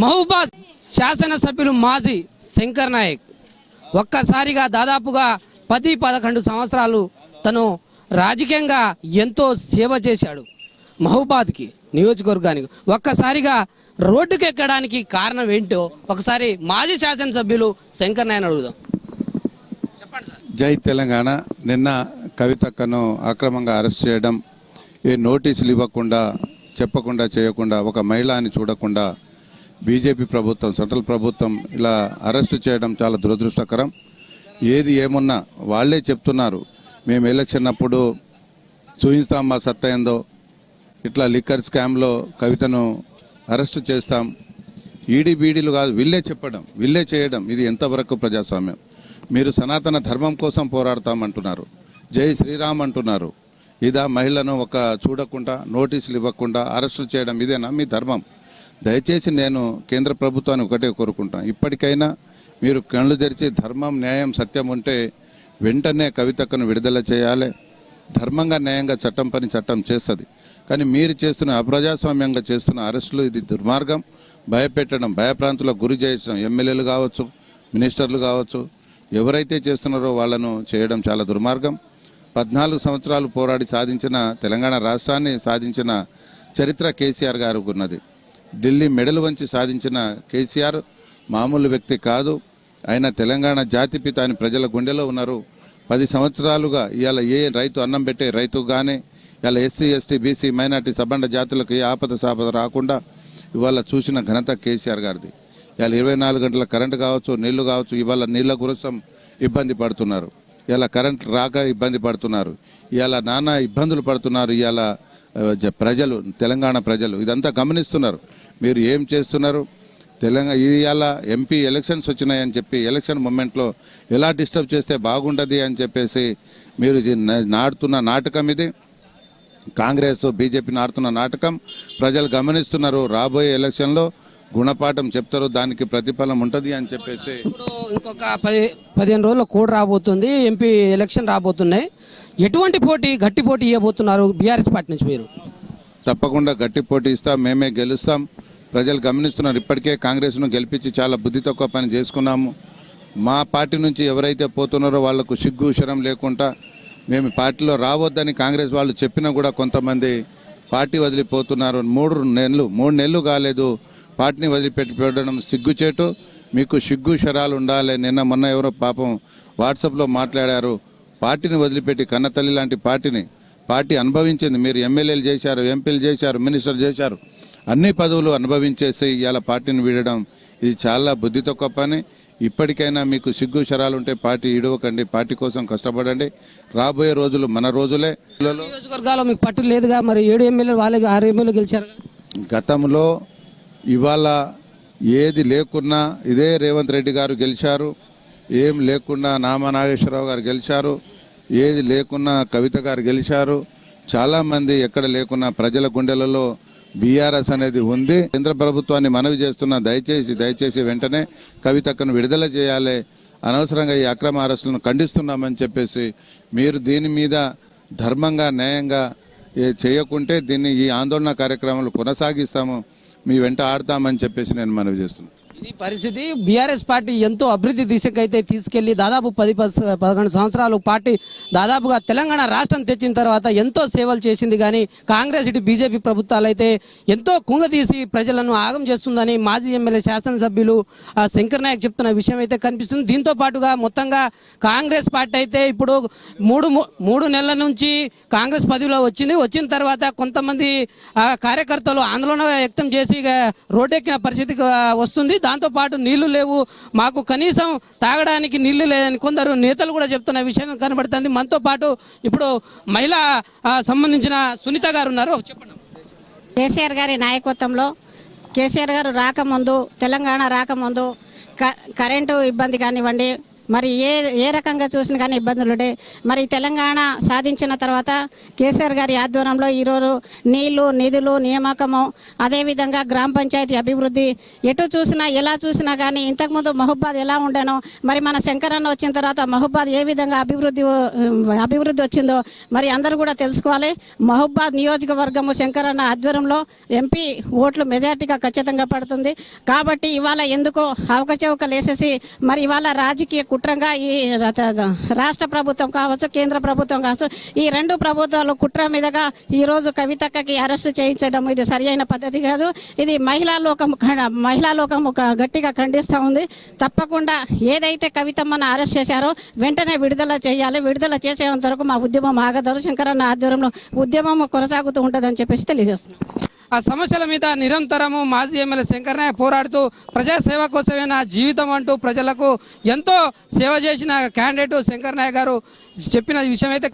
మహబూబాద్ శాసనసభ్యులు మాజీ శంకర్ నాయక్. ఒక్కసారిగా దాదాపుగా పది పదకొండు సంవత్సరాలు తను రాజకీయంగా ఎంతో సేవ చేశాడు మహబూబాద్కి నియోజకవర్గానికి. ఒక్కసారిగా రోడ్డుకి ఎక్కడానికి కారణం ఏంటో ఒకసారి మాజీ శాసనసభ్యులు శంకర్ నాయన్ అడుగుదాం. చెప్పండి సార్. జై తెలంగాణ. నిన్న కవితక్కను అక్రమంగా అరెస్ట్ చేయడం ఏ నోటీసులు ఇవ్వకుండా చెప్పకుండా చేయకుండా ఒక మహిళ అని చూడకుండా బీజేపీ ప్రభుత్వం సెంట్రల్ ప్రభుత్వం ఇలా అరెస్ట్ చేయడం చాలా దురదృష్టకరం. ఏది ఏమున్నా వాళ్ళే చెప్తున్నారు మేము ఎలక్షన్ అప్పుడు చూపిస్తాం మా సత్తా ఏందో ఇట్లా లిక్కర్ స్కామ్లో కవితను అరెస్ట్ చేస్తాం. ఈడీ బీడీలు కాదు వీళ్ళే చెప్పడం వీళ్ళే చేయడం ఇది ఎంతవరకు ప్రజాస్వామ్యం? మీరు సనాతన ధర్మం కోసం పోరాడతామంటున్నారు జై శ్రీరామ్ అంటున్నారు. ఇదా మహిళను ఒక చూడకుండా నోటీసులు ఇవ్వకుండా అరెస్టులు చేయడం ఇదేనా మీ ధర్మం? దయచేసి నేను కేంద్ర ప్రభుత్వాన్ని ఒకటే కోరుకుంటాను ఇప్పటికైనా మీరు కళ్ళు తెరిచి ధర్మం న్యాయం సత్యం ఉంటే వెంటనే కవితక్కను విడుదల చేయాలి. ధర్మంగా న్యాయంగా చట్టం పని చట్టం చేస్తుంది. కానీ మీరు చేస్తున్న అప్రజాస్వామ్యంగా చేస్తున్న అరెస్టులు ఇది దుర్మార్గం. భయపెట్టడం భయప్రాంతులకు గురి చేయించడం ఎమ్మెల్యేలు కావచ్చు మినిస్టర్లు కావచ్చు ఎవరైతే చేస్తున్నారో వాళ్ళను చేయడం చాలా దుర్మార్గం. పద్నాలుగు సంవత్సరాలు పోరాడి సాధించిన తెలంగాణ రాష్ట్రాన్ని సాధించిన చరిత్ర కేసీఆర్ గారికి ఉన్నది. ఢిల్లీ మెడలు వంచి సాధించిన కేసీఆర్ మామూలు వ్యక్తి కాదు. ఆయన తెలంగాణ జాతిపిత అని ప్రజల గుండెలో ఉన్నారు. పది సంవత్సరాలుగా ఇవాళ ఏ రైతు అన్నం పెట్టే రైతు కానీ ఇవాళ ఎస్సీ ఎస్టీ బీసీ మైనార్టీ సబండ జాతులకు ఏ ఆపద సాపద రాకుండా ఇవాళ చూసిన ఘనత కేసీఆర్ గారిది. ఇవాళ ఇరవై నాలుగు గంటల కరెంటు కావచ్చు నీళ్ళు కావచ్చు ఇవాళ నీళ్ళ కోసం ఇబ్బంది పడుతున్నారు. ఇవాళ కరెంట్ రాక ఇబ్బంది పడుతున్నారు. ఇవాళ నానా ఇబ్బందులు పడుతున్నారు. ఇవాళ ప్రజలు తెలంగాణ ప్రజలు ఇదంతా గమనిస్తున్నారు. మీరు ఏం చేస్తున్నారు? తెలంగాణ ఇవాళ ఎంపీ ఎలక్షన్స్ వచ్చినాయని చెప్పి ఎలక్షన్ మూమెంట్లో ఎలా డిస్టర్బ్ చేస్తే బాగుంటుంది అని చెప్పేసి మీరు ఇది నాడుతున్న నాటకం ఇది. కాంగ్రెస్ బీజేపీ నాడుతున్న నాటకం. ప్రజలు గమనిస్తున్నారు రాబోయే ఎలక్షన్లో గుణపాఠం చెప్తారు దానికి ప్రతిఫలం ఉంటుంది అని చెప్పేసి. ఇప్పుడు ఇంకొక పది పదిహేను రోజుల్లో కోడ్ రాబోతుంది ఎంపీ ఎలక్షన్ రాబోతున్నాయి. ఎటువంటి పోటీ గట్టి పోటీ ఇవ్వబోతున్నారు బీఆర్ఎస్ పార్టీ నుంచి మీరు? తప్పకుండా గట్టి పోటీ ఇస్తాం మేమే గెలుస్తాం. ప్రజలు గమనిస్తున్నారు ఇప్పటికే కాంగ్రెస్ను గెలిపించి చాలా బుద్ధి తక్కువ పని చేసుకున్నాము. మా పార్టీ నుంచి ఎవరైతే పోతున్నారో వాళ్ళకు సిగ్గు శరం లేకుండా మేము పార్టీలో రావద్దని కాంగ్రెస్ వాళ్ళు చెప్పినా కూడా కొంతమంది పార్టీ వదిలిపోతున్నారు. మూడు నెలలు మూడు నెలలు కాలేదు పార్టీని వదిలిపెట్టిపోవడం సిగ్గుచేటు. మీకు సిగ్గు శరాలు ఉండాలి. నిన్న మొన్న ఎవరో పాపం వాట్సాప్లో మాట్లాడారు. పార్టీని వదిలిపెట్టి కన్నతల్లి లాంటి పార్టీని పార్టీ అనుభవించింది. మీరు ఎమ్మెల్యేలు చేశారు ఎంపీలు చేశారు మినిస్టర్ చేశారు. అన్ని పదవులు అనుభవించేసి ఇవాళ పార్టీని వీడడం ఇది చాలా బుద్ధి తక్కువ పని. ఇప్పటికైనా మీకు సిగ్గు శరాలు ఉంటే పార్టీ ఇడవకండి పార్టీ కోసం కష్టపడండి. రాబోయే రోజులు మన రోజులే. నియోజకవర్గాల్లో మీకు పట్టు లేదుగా మరి ఏడు ఎమ్మెల్యేలు వాళ్ళకి ఆరు ఎమ్మెల్యేలు గెలిచారు గతంలో ఇవాళ ఏది లేకున్నా ఇదే రేవంత్ రెడ్డి గారు గెలిచారు. ఏం లేకున్నా నామా నాగేశ్వరరావు గారు గెలిచారు. ఏది లేకున్నా కవిత గారు గెలిచారు. చాలామంది ఎక్కడ లేకున్నా ప్రజల గుండెలలో బీఆర్ఎస్ అనేది ఉంది. కేంద్ర ప్రభుత్వాన్ని మనవి చేస్తున్న దయచేసి దయచేసి వెంటనే కవితక్కను విడుదల చేయాలి. అనవసరంగా ఈ అక్రమ అరెస్టులను ఖండిస్తున్నామని చెప్పేసి మీరు దీని మీద ధర్మంగా న్యాయంగా చేయకుంటే దీన్ని ఈ ఆందోళన కార్యక్రమాలు కొనసాగిస్తాము. మీ వెంట ఆడతామని చెప్పేసి నేను మనవి చేస్తున్నాను. ఇది పరిస్థితి. బీఆర్ఎస్ పార్టీ ఎంతో అభివృద్ధి దిశకైతే తీసుకెళ్ళి దాదాపు పది పదకొండు సంవత్సరాలు పార్టీ దాదాపుగా తెలంగాణ రాష్ట్రం తెచ్చిన తర్వాత ఎంతో సేవలు చేసింది కానీ కాంగ్రెస్ ఇటు బీజేపీ ప్రభుత్వాలు అయితే ఎంతో కుంగదీసి ప్రజలను ఆగం చేస్తుందని మాజీ ఎమ్మెల్యే శాసనసభ్యులు ఆ, శంకర్ నాయక్ చెప్తున్న విషయం అయితే కనిపిస్తుంది. దీంతో పాటుగా మొత్తంగా కాంగ్రెస్ పార్టీ అయితే ఇప్పుడు మూడు మూడు నెలల నుంచి కాంగ్రెస్ పదవిలో వచ్చింది. వచ్చిన తర్వాత కొంతమంది కార్యకర్తలు ఆందోళన వ్యక్తం చేసి రోడ్డెక్కిన పరిస్థితి వస్తుంది. దాంతోపాటు నీళ్ళు లేవు. మాకు కనీసం తాగడానికి నీళ్ళు లేదని కొందరు నేతలు కూడా చెప్తున్న విషయం కనబడుతుంది. మనతో పాటు ఇప్పుడు మహిళా సంబంధించిన సునీత గారు ఉన్నారు. చెప్పండి. కేసీఆర్ గారి నాయకత్వంలో కేసీఆర్ గారు రాకముందు తెలంగాణ రాకముందు క- కరెంటు ఇబ్బంది కానివ్వండి మరి ఏ ఏ రకంగా చూసినా కానీ ఇబ్బందులు మరి తెలంగాణ సాధించిన తర్వాత కేసీఆర్ గారి ఆధ్వర్యంలో ఈరోజు నీళ్ళు నిధులు నియామకము అదేవిధంగా గ్రామ పంచాయతీ అభివృద్ధి ఎటు చూసినా ఎలా చూసినా కానీ ఇంతకుముందు మహబాద్ ఎలా ఉండేనో మరి మన శంకరన్న వచ్చిన తర్వాత మహబాద్ ఏ విధంగా అభివృద్ధి అభివృద్ధి వచ్చిందో మరి అందరూ కూడా తెలుసుకోవాలి. మహబాద్ నియోజకవర్గము శంకరన్న ఆధ్వర్యంలో ఎంపీ ఓట్లు మెజార్టీగా ఖచ్చితంగా పడుతుంది. కాబట్టి ఇవాళ ఎందుకో అవకచవకలు వేసేసి మరి ఇవాళ రాజకీయ కుట్రంగా ఈ రాష్ట్ర ప్రభుత్వం కావచ్చు కేంద్ర ప్రభుత్వం కావచ్చు ఈ రెండు ప్రభుత్వాలు కుట్ర మీదగా ఈ రోజు కవితక్కకి అరెస్ట్ చేయించడం ఇది సరి అయిన పద్ధతి కాదు. ఇది మహిళా లోకం మహిళా లోకం ఒక గట్టిగా ఖండిస్తూ ఉంది. తప్పకుండా ఏదైతే కవితమ్మను అరెస్ట్ చేశారో వెంటనే విడుదల చేయాలి. విడుదల చేసేంత వరకు మా ఉద్యమం ఆగదు. శంకరన్న ఆధ్వర్యంలో ఉద్యమం కొనసాగుతూ ఉంటుందని చెప్పేసి తెలియజేస్తున్నాం. ఆ సమస్యల మీద నిరంతరము మాజీ ఎమ్మెల్యే శంకర్ పోరాడుతూ ప్రజాసేవ కోసమే నా జీవితం అంటూ ప్రజలకు ఎంతో సేవ చేసిన క్యాండిడేట్ శంకరనాయ గారు చెప్పిన విషయం అయితే